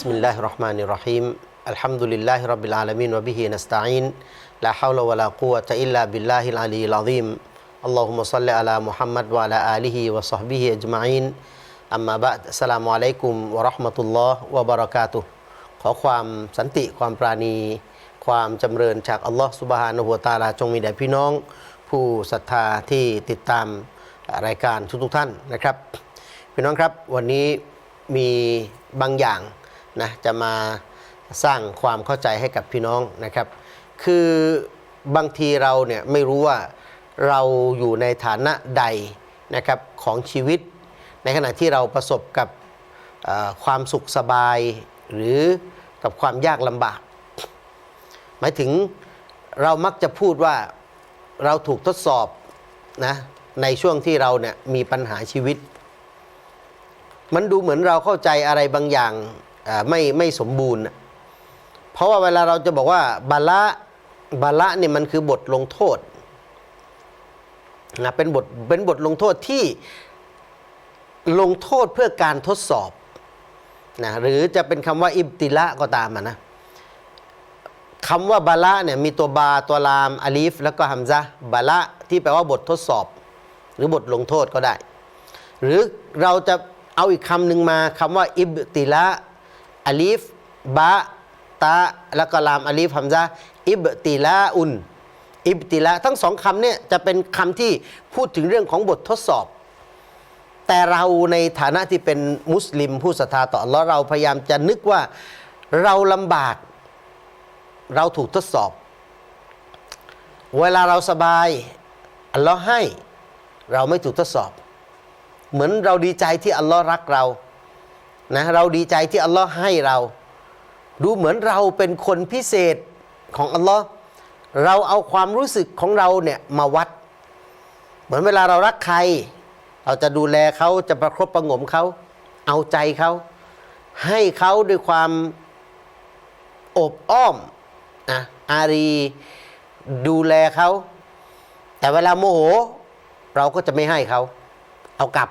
بسم الله الرحمن الرحيم الحمد لله رب العالمين وبه نستعين لا حول ولا قوة إلا بالله العلي العظيم اللهم صل على محمد وعلى آله وصحبه أجمعين أما بعد السلام عليكم ورحمة الله وبركاته ขอความสันติความปราณี ความจำเริญจากอัลลอฮฺสุบฮานะหัวตาลาจงมีแด่พี่น้อง ผู้ศรัทธาที่ติดตามรายการทุกๆท่านนะครับ พี่น้องครับวันนี้มีบางอย่าง นะจะมาสร้างความเข้าใจให้กับพี่น้องนะครับ คือบางทีเราเนี่ยไม่รู้ว่าเราอยู่ในฐานะใดนะครับของชีวิต ในขณะที่เราประสบกับความสุขสบาย หรือกับความยากลำบาก หมายถึงเรามักจะพูดว่าเราถูกทดสอบนะในช่วงที่เราเนี่ยมีปัญหาชีวิต มันดูเหมือนเราเข้าใจอะไรบางอย่าง ไม่ไม่สมบูรณ์ เพราะว่าเวลาเราจะบอกว่าบาละบาละเนี่ยมันคือบทลงโทษนะเป็นบทเป็นบทลงโทษที่ลงโทษเพื่อการทดสอบนะหรือจะเป็นคำว่าอิบติละก็ตามะนะคำว่าบาละเนี่ยมีตัวบาตัวลามอาลีฟแล้วก็ฮัมซะบาละที่แปลว่าบททดสอบ หรือบทลงโทษก็ได้ หรือเราจะเอาอีกคำหนึ่งมาคำว่าอิบติละ อาลีฟบะตะแล้วก็ลามอาลีฟฮัมซะห์อิบติละอุนอิบติละทั้งสองคำเนี่ยจะเป็นคำที่พูดถึงเรื่องของบททดสอบ แต่เราในฐานะที่เป็นมุสลิมผู้ศรัทธาต่ออัลเลาะห์เราพยายามจะนึกว่าเราลำบาก เราถูกทดสอบ เวลาเราสบายอัลลาะห์ให้เราไม่ถูกทดสอบ เหมือนเราดีใจที่อัลลอฮ์รักเรา นะเราดีใจที่อัลลอฮ์ให้เรา ดูเหมือนเราเป็นคนพิเศษของอัลลอฮ์เราเอาความรู้สึกของเราเนี่ยมาวัด เหมือนเวลาเรารักใคร เราจะดูแลเขาจะประคบประงมเขาเอาใจเขาให้เขาด้วยความอบอ้อมนะอารีดูแลเขา แต่เวลาโมโห เราก็จะไม่ให้เขา เอากลับ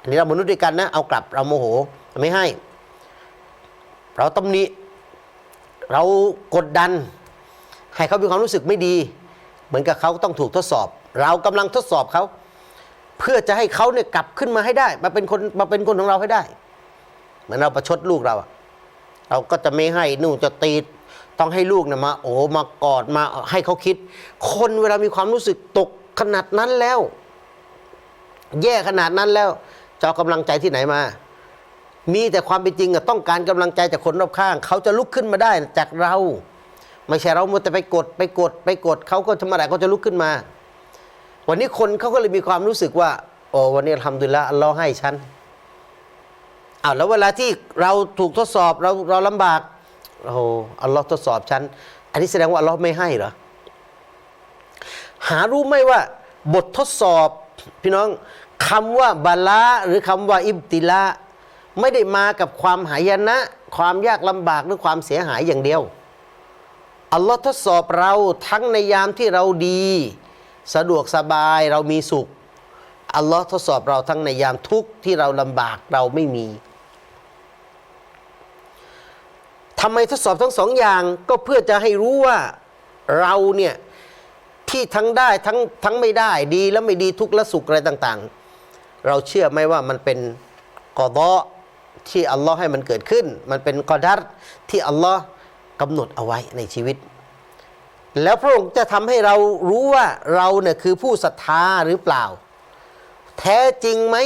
อันนี้เรามนุษย์ด้วยกันนะ เอากลับเราโมโห ไม่ให้ เราตำหนิเรากดดัน ให้เขามีความรู้สึกไม่ดี เหมือนกับเขาต้องถูกทดสอบ เรากำลังทดสอบเขา เพื่อจะให้เขาเนี่ยกลับขึ้นมาให้ได้ มาเป็นคนมาเป็นคนของเราให้ได้ เหมือนเราประชดลูกเราอะเราก็จะไม่ให้นู่นจะตีต้องให้ลูกเนี่ยมา โอ้มากอดมาให้เขาคิด คนเวลามีความรู้สึกตกขนาดนั้นแล้ว แย่ขนาดนั้นแล้วจะเอากำลังใจที่ไหนมา มีแต่ความเป็นจริงต้องการกำลังใจจากคนรอบข้าง เขาจะลุกขึ้นมาได้จากเรา ไม่ใช่เรามัวแต่ไปกดไปกดไปกดเขาก็ทำอะไรเขาจะลุกขึ้นมา วันนี้คนเขาก็เลยมีความรู้สึกว่าโอ้วันนี้ทำดุลิลละอัลลอฮ์ให้ฉันอ้าวแล้วเวลาที่เราถูกทดสอบเราเราลำบากโอ้โหอัลลอฮ์ทดสอบฉันอันนี้แสดงว่าอัลลอฮ์ไม่ให้เหรอหารู้ไหมว่า บททดสอบ พี่น้องคำว่าบาละหรือคำว่าอิบติละ ไม่ได้มากับความหายนะ ความยากลำบากหรือความเสียหายอย่างเดียว อัลลอฮ์ทดสอบเราทั้งในยามที่เราดี สะดวกสบายเรามีสุข อัลลอฮ์ทดสอบเราทั้งในยามทุกข์ที่เราลำบากเราไม่มีทำไมทดสอบทั้งสองอย่างก็เพื่อจะให้รู้ว่าเราเนี่ยที่ทั้งได้ทั้งทั้งไม่ได้ดีและไม่ดีทุกข์และสุขอะไรต่าง ๆ เราเชื่อไหมว่ามันเป็นกอดอ ที่อัลลอฮ์ให้มันเกิดขึ้น มันเป็นกอดัรที่อัลลอฮ์กำหนดเอาไว้ในชีวิต แล้วพระองค์จะทำให้เรารู้ว่าเราเนี่ยคือผู้ศรัทธาหรือเปล่า แท้จริงไหม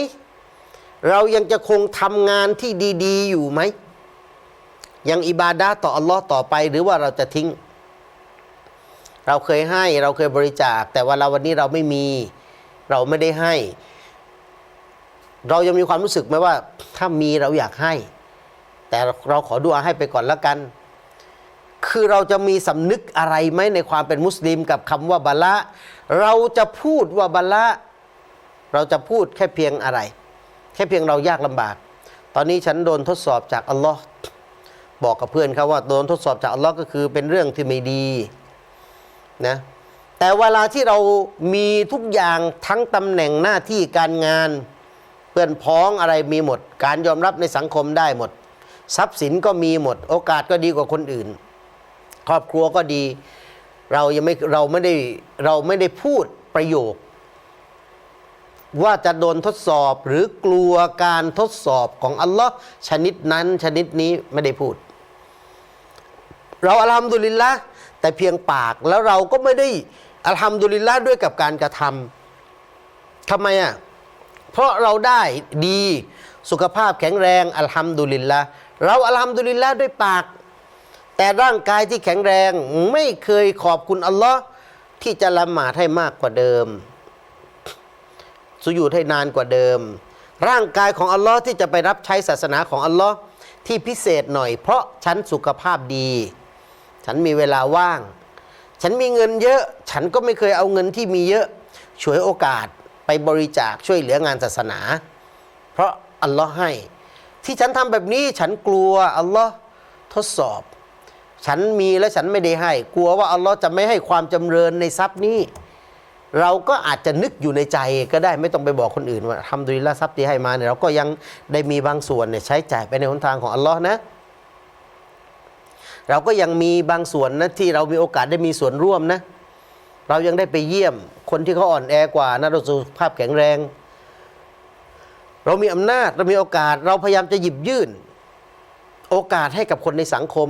เรายังจะคงทำงานที่ดี ๆ อยู่ไหม ยังอิบาดาต่ออัลลอฮ์ต่อไปหรือว่าเราจะทิ้ง เราเคยให้เราเคยบริจาค แต่ว่าเราวันนี้เราไม่มี เราไม่ได้ให้ เรายังมีความรู้สึกไหมว่า ถ้ามีเราอยากให้ แต่เราขอดูอาให้ไปก่อนแล้วกัน คือเราจะมีสำนึกอะไรไหมในความเป็นมุสลิมกับคำว่าบาละเราจะพูดว่าบาละเราจะพูดแค่เพียงอะไร แค่เพียงเรายากลำบาก ตอนนี้ฉันโดนทดสอบจากอัลลอฮ์บอกกับเพื่อนเขาว่าโดนทดสอบจากอัลลอฮ์ก็คือเป็นเรื่องที่ไม่ดีนะแต่เวลาที่เรามีทุกอย่างทั้งตำแหน่งหน้าที่การงาน เพื่อนพ้องอะไรมีหมด การยอมรับในสังคมได้หมด ทรัพย์สินก็มีหมด โอกาสก็ดีกว่าคนอื่น ครอบครัวก็ดี เรายังไม่เราไม่ได้เราไม่ได้พูดประโยค ว่าจะโดนทดสอบหรือกลัวการทดสอบของอัลลอฮ์ชนิดนั้นชนิดนี้ไม่ได้พูด เราอัลฮัมดุลิลละแต่เพียงปากแล้วเราก็ไม่ได้อัลฮัมดุลิลละด้วยกับการกระทำทำไมอะ เพราะเราได้ดีสุขภาพแข็งแรงอัลฮัมดุลิลละเราอัลฮัมดุลิลละด้วยปาก แต่ร่างกายที่แข็งแรงไม่เคยขอบคุณอัลลอฮ์ที่จะละหมาดให้มากกว่าเดิม สุญูดให้นานกว่าเดิม ร่างกายของอัลลอฮ์ที่จะไปรับใช้ศาสนาของอัลลอฮ์ที่พิเศษหน่อย เพราะฉันสุขภาพดี ฉันมีเวลาว่าง ฉันมีเงินเยอะ ฉันก็ไม่เคยเอาเงินที่มีเยอะ ฉวยโอกาส ไปบริจาคช่วยเหลืองานศาสนา เพราะอัลลอฮ์ให้ ที่ฉันทำแบบนี้ฉันกลัวอัลลอฮ์ทดสอบ ฉันมีและฉันไม่ได้ให้ กลัวว่าอัลลอฮ์จะไม่ให้ความจำเริญในทรัพย์นี้ เราก็อาจจะนึกอยู่ในใจก็ได้ไม่ต้องไปบอกคนอื่นว่าทำดุลิลละทรัพย์ที่ให้มาเนี่ยเราก็ยังได้มีบางส่วนเนี่ยใช้จ่ายไปในหนทางของอัลลอฮ์นะเราก็ยังมีบางส่วนนะที่เรามีโอกาสได้มีส่วนร่วมนะ เรายังได้ไปเยี่ยมคนที่เขาอ่อนแอกว่านะเราสุขภาพแข็งแรง เรามีอำนาจเรามีโอกาส เราพยายามจะหยิบยื่น โอกาสให้กับคนในสังคม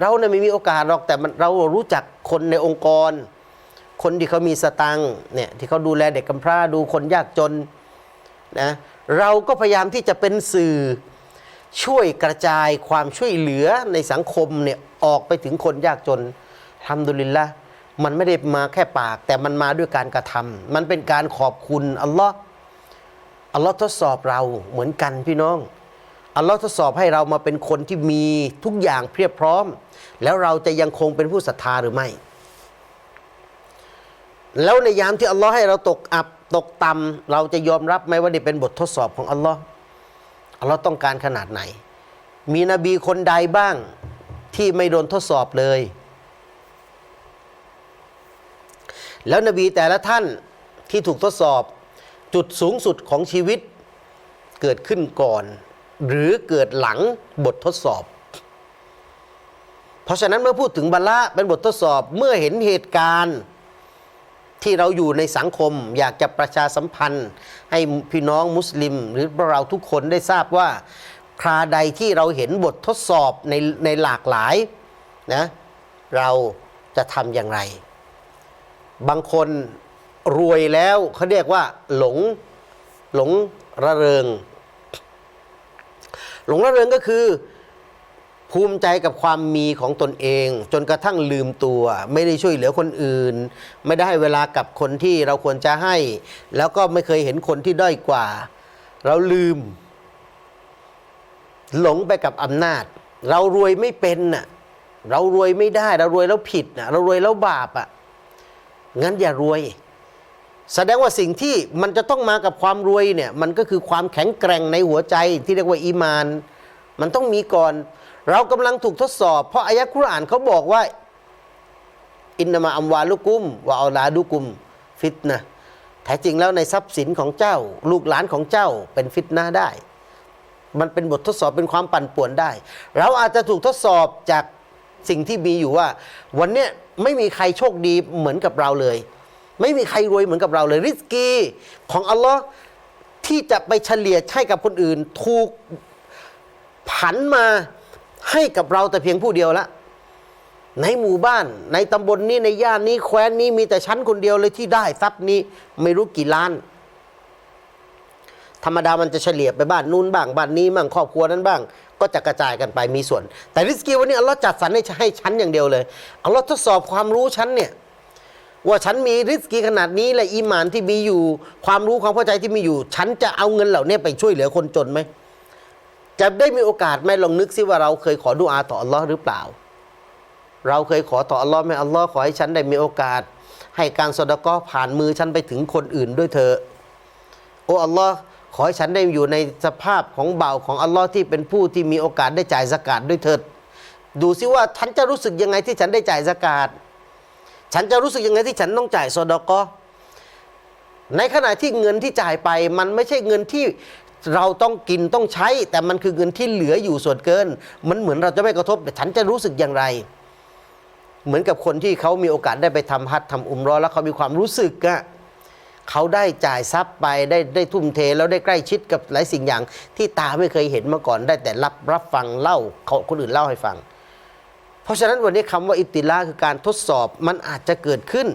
เราเนี่ยไม่มีโอกาสหรอกแต่มเรารู้จักคนในองค์กร คนที่เขามีสตังค์เนี่ยที่เขาดูแลเด็กกำพร้าดูคนยากจนนะเราก็พยายามที่จะเป็นสื่อช่วยกระจายความช่วยเหลือในสังคมเนี่ยออกไปถึงคนยากจนทำดุลิลละ มันไม่ได้มาแค่ปาก แต่มันมาด้วยการกระทำมันเป็นการขอบคุณอัลลอฮ์อัลลอฮ์ทดสอบเราเหมือนกันพี่น้องอัลลอฮ์ทดสอบให้เรามาเป็นคนที่มีทุกอย่างเพียบพร้อม แล้วเราจะยังคงเป็นผู้ศรัทธาหรือไม่ แล้วในยามที่อัลลอฮ์ให้เราตกอับตกต่ำเราจะยอมรับไหมว่านี่เป็นบททดสอบของอัลลอฮ์อัลลอฮ์ต้องการขนาดไหน มีนบีคนใดบ้างที่ไม่โดนทดสอบเลย แล้วนบีแต่ละท่านที่ถูกทดสอบ จุดสูงสุดของชีวิตเกิดขึ้นก่อน หรือเกิดหลังบททดสอบ เพราะฉะนั้นเมื่อพูดถึงบาละเป็นบททดสอบเมื่อเห็นเหตุการณ์ที่เราอยู่ในสังคมอยากจะประชาสัมพันธ์ ให้พี่น้องมุสลิม หรือเราทุกคนได้ทราบว่าคราใดที่เราเห็นบททดสอบในในหลากหลายนะเราจะทำอย่างไร บางคนรวยแล้วเขาเรียกว่า หลงหลงระเริง หลงระเริงก็คือ ภูมิใจกับความมีของตนเอง จนกระทั่งลืมตัว ไม่ได้ช่วยเหลือคนอื่น ไม่ได้ให้เวลากับคนที่เราควรจะให้ แล้วก็ไม่เคยเห็นคนที่ด้อยกว่า เราลืม หลงไปกับอำนาจ เรารวยไม่เป็นน่ะเรารวยไม่ได้ เรารวยแล้วผิดน่ะเรารวยแล้วบาปอะ งั้นอย่ารวย แสดงว่าสิ่งที่มันจะต้องมากับความรวยเนี่ยมันก็คือความแข็งแกร่งในหัวใจที่เรียกว่าอีมาน มันต้องมีก่อน เรากำลังถูกทดสอบ เพราะอายะคุรอานเขาบอกว่า อินนามาอัมวาลุกุมวะอัลลาดุกุม ฟิตนะแท้จริงแล้วในทรัพย์สินของเจ้า ลูกหลานของเจ้าเป็นฟิตนะได้ มันเป็นบททดสอบเป็นความปั่นป่วนได้ เราอาจจะถูกทดสอบจาก สิ่งที่มีอยู่ว่า วันเนี้ยไม่มีใครโชคดีเหมือนกับเราเลย ไม่มีใครรวยเหมือนกับเราเลย ริสกีของอัลลอฮ์ที่จะไปเฉลี่ยให้กับคนอื่น ถูกผันมาให้กับเราแต่เพียงผู้เดียวละในหมู่บ้าน ในตำบลนี้ในย่านนี้แคว้นนี้มีแต่ชั้นคนเดียวเลยที่ได้ทรัพย์นี้ไม่รู้กี่ล้าน ธรรมดามันจะเฉลี่ยไปบ้านนู้นบ้างบ้านนี้บ้างครอบครัวนั้นบ้าง ก็จะกระจายกันไปมีส่วน แต่ริสกีวันนี้อัลลอฮ์จัดสรรให้ให้ชั้นอย่างเดียวเลยอัลลอฮ์ทดสอบความรู้ชั้นเนี่ยว่าฉันมีริสกีขนาดนี้และอีหมานที่มีอยู่ ความรู้ความเข้าใจที่มีอยู่ ฉันจะเอาเงินเหล่านี้ไปช่วยเหลือคนจนไหมจะได้มีโอกาสไหมลองนึกซิว่าเราเคยขอดุอาต่ออัลลอฮ์หรือเปล่า เราเคยขอต่ออัลลอฮ์ไหมอัลลอฮ์ขอให้ฉันได้มีโอกาส ให้การสดกาะห์ผ่านมือฉันไปถึงคนอื่นด้วยเถอะโอ้อัลลอฮ์ ขอให้ฉันได้อยู่ในสภาพของเบาของอัลลอฮ์ที่เป็นผู้ที่มีโอกาสได้จ่ายสกาดด้วยเถิด ดูซิว่าฉันจะรู้สึกยังไงที่ฉันได้จ่ายสกาดฉันจะรู้สึกยังไงที่ฉันต้องจ่ายซอดอกอในขณะที่เงินที่จ่ายไป มันไม่ใช่เงินที่เราต้องกินต้องใช้ แต่มันคือเงินที่เหลืออยู่ส่วนเกิน มันเหมือนเราจะไม่กระทบแต่ฉันจะรู้สึกอย่างไร เหมือนกับคนที่เขามีโอกาสได้ไปทำฮัททำอุมรอแล้วเขามีความรู้สึกอะ เขาได้จ่ายทรัพย์ไปได้ได้ทุ่มเทแล้วได้ใกล้ชิดกับหลายสิ่งอย่าง ที่ตาไม่เคยเห็นมาก่อนได้แต่รับรับฟังเล่าเขาคนอื่นเล่าให้ฟัง เพราะฉะนั้นวันนี้คำว่าอิติลาคือการทดสอบมันอาจจะเกิดขึ้น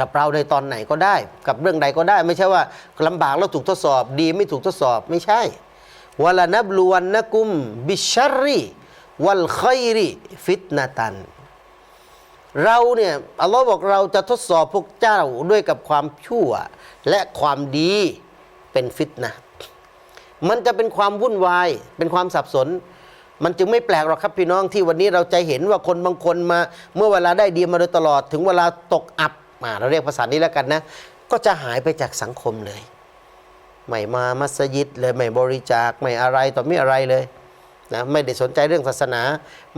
กับเราในตอนไหนก็ได้ กับเรื่องใดก็ได้ ไม่ใช่ว่าลำบากแล้วถูกทดสอบ ดีไม่ถูกทดสอบไม่ใช่วลานับลวนนะกุมบิชรีวัลคอยริฟิตนาตัน เราเนี่ยอัลลอฮ์บอกเราจะทดสอบพวกเจ้าด้วยกับความชั่ว และความดีเป็นฟิตนะมันจะเป็นความวุ่นวาย เป็นความสับสน มันจึงไม่แปลกหรอกครับพี่น้องที่วันนี้เราจะเห็นว่าคนบางคนมา เมื่อเวลาได้ดีมาโดยตลอด ถึงเวลาตกอับอ่าเราเรียกภาษานี้แล้วกันนะ ก็จะหายไปจากสังคมเลย ไม่มามัสยิดเลย ไม่บริจาค ไม่อะไรต่อไม่อะไรเลย นะไม่ได้สนใจเรื่องศาสนา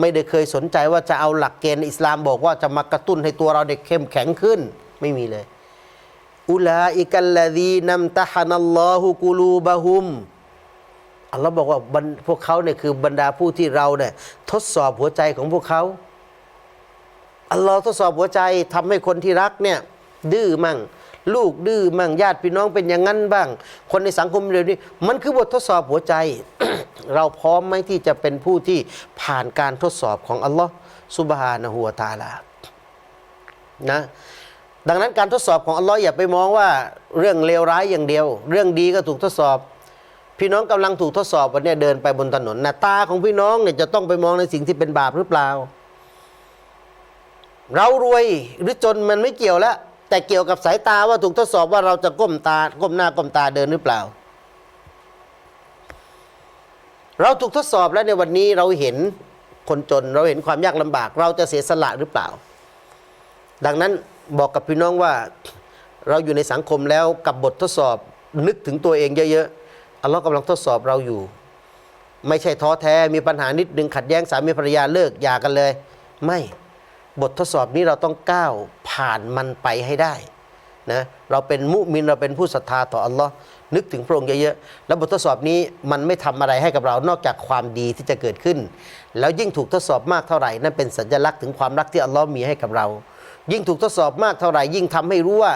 ไม่ได้เคยสนใจว่าจะเอาหลักเกณฑ์อิสลามบอกว่าจะมากระตุ้นให้ตัวเราเด็กเข้มแข็งขึ้นไม่มีเลยอุลาอิกัลลดีนัมตะฮานัลลอฮุกุลูบะฮุมอัลลอฮ์บอกว่าพวกเขาเนี่ยคือบรรดาผู้ที่เราเนี่ยทดสอบหัวใจของพวกเขาอัลลอฮ์ทดสอบหัวใจทำให้คนที่รักเนี่ยดื้อมั่ง ลูกดื้อมั่งญาติพี่น้องเป็นอย่างนั้นบ้าง คนในสังคมเดี๋ยวนี้ มันคือบททดสอบหัวใจ เราพร้อมไหมที่จะเป็นผู้ที่ผ่านการทดสอบของอัลลอฮ์ซุบฮานะฮูวตาลานะดังนั้นการทดสอบของอัลลอฮ์อย่าไปมองว่าเรื่องเลวร้ายอย่างเดียว เรื่องดีก็ถูกทดสอบ พี่น้องกำลังถูกทดสอบวันนี้เดินไปบนถนนนะตาของพี่น้องเนี่ยจะต้องไปมองในสิ่งที่เป็นบาปหรือเปล่า เรารวยหรือจนมันไม่เกี่ยวแล้ว แต่เกี่ยวกับสายตาว่าถูกทดสอบว่าเราจะก้มตาก้มหน้าก้มตาเดินหรือเปล่า เราถูกทดสอบแล้วในวันนี้เราเห็นคนจนเราเห็นความยากลำบาก เราจะเสียสละหรือเปล่า ดังนั้นบอกกับพี่น้องว่าเราอยู่ในสังคมแล้วกับบททดสอบนึกถึงตัวเองเยอะๆอัลลอฮ์กำลังทดสอบเราอยู่ ไม่ใช่ท้อแท้มีปัญหานิดนึงขัดแย้งสามีภรรยาเลิกหย่ากันเลย ไม่ บททดสอบนี้เราต้องก้าวผ่านมันไปให้ได้นะเราเป็นมุมินเราเป็นผู้ศรัทธาต่ออัลลอฮ์นึกถึงพระองค์เยอะๆแล้วบททดสอบนี้มันไม่ทำอะไรให้กับเรานอกจากความดีที่จะเกิดขึ้น แล้วยิ่งถูกทดสอบมากเท่าไหร่นั่นเป็นสัญลักษณ์ถึงความรักที่อัลลอฮ์มีให้กับเรา ยิ่งถูกทดสอบมากเท่าไหร่ยิ่งทำให้รู้ว่า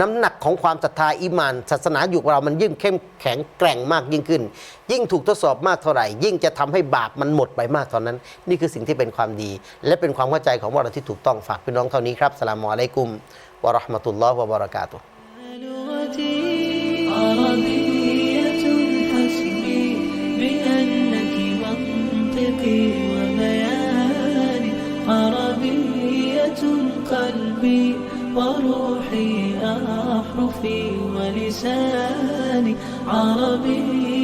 น้ำหนักของความศรัทธาอิมาน ศาสนาอยู่กับเรามันยิ่งเข้มแข็งแกร่งมากยิ่งขึ้น ยิ่งถูกทดสอบมากเท่าไหร่ ยิ่งจะทำให้บาปมันหมดไปมากเท่านั้น นี่คือสิ่งที่เป็นความดี และเป็นความเข้าใจของพวกเราที่ถูกต้องฝากพี่น้องเท่านี้ครับสลามอะลัยกุมวะเราะห์มะตุลลอฮ์วะบะเราะกาตุฮ์ لغتي عربية حسبي بأنك منطقي وبياني عربية قلبي وروحي أحرفي ولساني عربية